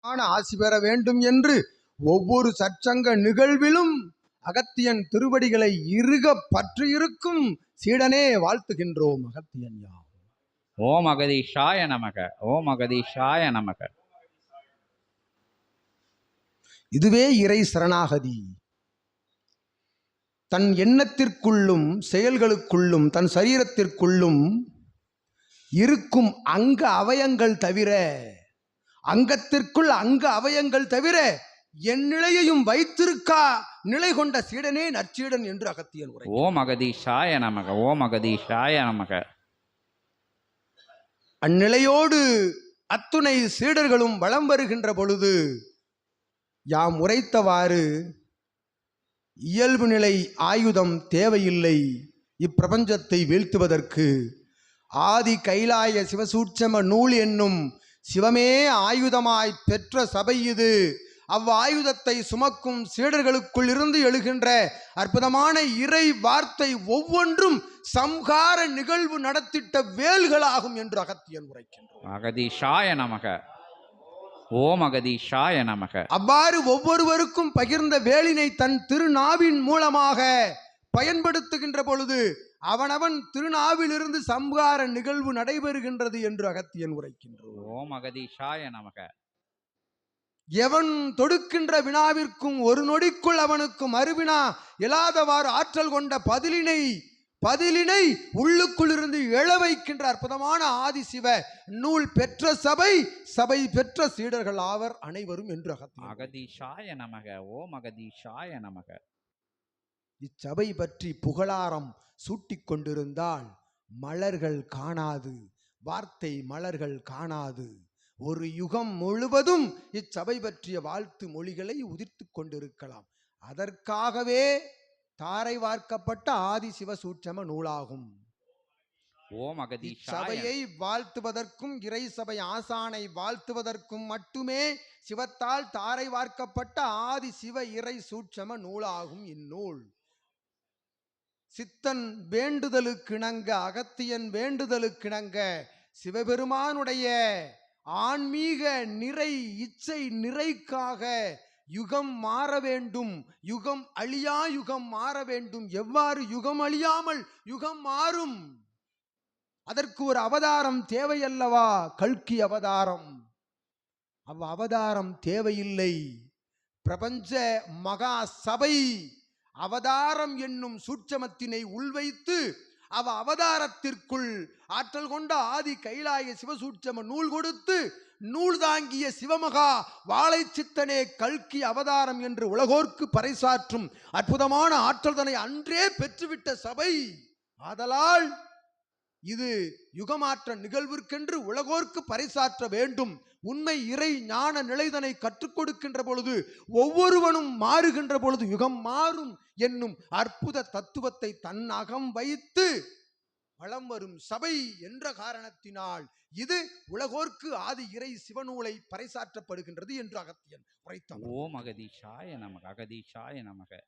ஆன ஆசி பெற வேண்டும் என்று ஒவ்வொரு சற்சங்க நிகழ்விலும் அகத்தியன் திருவடிகளை இறுக பற்றி இருக்கும் சீடனே வாழ்த்துகின்றோம் அகத்தியன் யாம். ஓம் அகதீஷாய நமக ஓம் அகதீஷாய நமக. இதுவே இறை சரணாகதி. தன் எண்ணத்திற்குள்ளும் செயல்களுக்குள்ளும் தன் சரீரத்திற்குள்ளும் இருக்கும் அங்க அவயங்கள் தவிர அங்கத்திற்குள் அங்க அவயங்கள் தவிர என் நிலையையும் வைத்திருக்கா? நிலை கொண்ட சீடனே நற்சீடன் என்று அகத்தியன் உரை ஓம் அகதீஷாய நமக ஓம் அகதீஷாய நமக. அந்நிலையோடு அத்துணை சீடர்களும் வலம் வருகின்ற பொழுது யாம் உரைத்தவாறு இயல்பு நிலை ஆயுதம் தேவையில்லை. இப்பிரபஞ்சத்தை வீழ்த்துவதற்கு ஆதி கைலாய சிவசூட்சம நூல் என்னும் சிவமே ஆயுதமாய் பெற்ற சபை இது. அவ்வாயுதத்தை சுமக்கும் சீடர்களுக்குள் இருந்து எழுகின்ற அற்புதமான இறை வார்த்தை ஒவ்வொன்றும் சம்ஹார நிகழ்வு நடத்திட்ட வேல்களாகும் என்று அகத்தியன் உரைக்கின்றோம் அகதீஷாய நமக. ஓம் அகதீஷாய நமக. அவ்வாறு ஒவ்வொருவருக்கும் பகிர்ந்த வேலினை தன் திருநாவின் மூலமாக பயன்படுத்துகின்ற பொழுது அவனவன் திருநாவிலிருந்து சம்ஹார நிகழ்வு நடைபெறுகின்றது என்று அகத்தியன் உரைக்கின்றோம் ஓம் அகதீஷாய நமக. எவன் தொடுக்கின்ற வினாவிற்கும் ஒரு நொடிக்குள் அவனுக்கு மறுவினா இயலாதவாறு ஆற்றல் கொண்ட பதிலினை பதிலினை உள்ளுக்குள் இருந்து எழ வைக்கின்ற அற்புதமான ஆதிசிவ நூல் பெற்ற சபை சபை பெற்ற சீடர்கள் ஆவர் அனைவரும் என்று அகத்தியன் அகதீஷாய நமக. ஓம் அகதீஷாய நமக. இச்சபை பற்றி புகழாரம் சூட்டிக் கொண்டிருந்தால் மலர்கள் காணாது வார்த்தை மலர்கள் காணாது. ஒரு யுகம் முழுவதும் இச்சபை பற்றிய வாழ்த்து மொழிகளை உதிர்த்துக் கொண்டிருக்கலாம். அதற்காகவே தாரை வார்க்கப்பட்ட ஆதி சிவ சூட்சம நூலாகும். ஓம் அகதீஷாய. இச்சபையை வாழ்த்துவதற்கும் இறை சபை ஆசானை வாழ்த்துவதற்கும் மட்டுமே சிவத்தால் தாரை வார்க்கப்பட்ட ஆதி சிவ இறை சூட்சம நூலாகும் இந்நூல். சித்தன் வேண்டுதலுக்கிணங்க அகத்தியன் வேண்டுதலுக்கிணங்க சிவபெருமானுடைய ஆன்மீக நிறை இச்சை நிறைக்காக யுகம் மாற வேண்டும் யுகம் அழியா யுகம் மாற வேண்டும் எவ்வாறு யுகம் அழியாமல் யுகம் மாறும்? அதற்கு ஒரு அவதாரம் தேவையல்லவா? கல்கி அவதாரம். அவ் அவதாரம் தேவையில்லை. பிரபஞ்ச மகா சபை அவதாரம் என்னும் சூட்சமத்தினை உள்வைத்து அவ அவதாரத்திற்குள் ஆற்றல் கொண்ட ஆதி கைலாய சிவசூட்சம நூல் கொடுத்து நூல் தாங்கிய சிவமகா வாழை சித்தனே கல்கி அவதாரம் என்று உலகோர்க்கு பறைசாற்றும் அற்புதமான ஆற்றல் தன்னை அன்றே பெற்றுவிட்ட சபை. ஆதலால் இது யுகமாற்ற நிகழ்விற்கென்று உலகோர்க்கு பறைசாற்ற வேண்டும். உண்மை இறை ஞான நிலைதனை கற்றுக் கொடுக்கின்ற பொழுது ஒவ்வொருவனும் மாறுகின்ற பொழுது யுகம் மாறும் என்னும் அற்புத தத்துவத்தை தன் அகம் வைத்து வளம் வரும் சபை என்ற காரணத்தினால் இது உலகோர்க்கு ஆதி இறை சிவநூலை பறைசாற்றப்படுகின்றது என்று அகத்தியன் உரைத்தான். ஓம் அகதீஷாய நமக அகதீஷாய நமக.